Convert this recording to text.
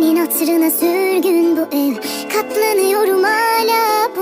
Senin hatırına sürgün bu ev. Katlanıyorum hala bu